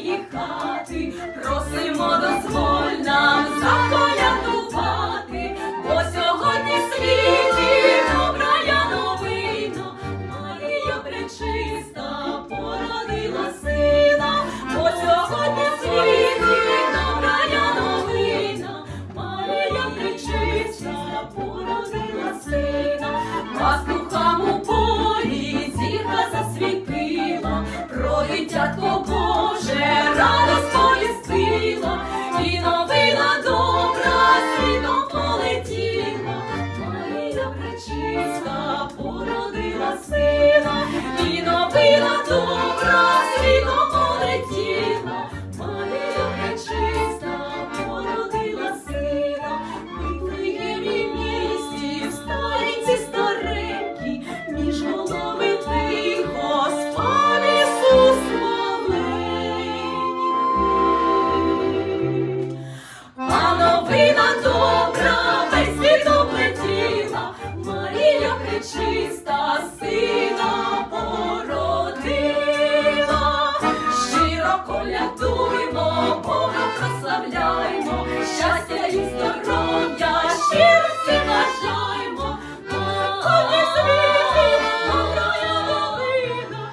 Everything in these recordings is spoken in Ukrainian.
своєї хати, просимо дозволь нам заколядувати, бо сьогодні в світі добрая новина, Марія пречиста породила сина, бо сьогодні в світі добрая новина, Марія пречиста породила. колядуємо, Бога прославляймо, щастя і здоров'я, щиро всі бажаємо, коли світи, добра ялина,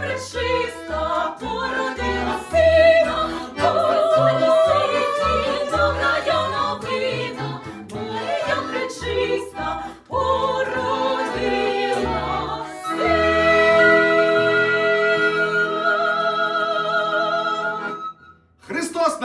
причиста пора.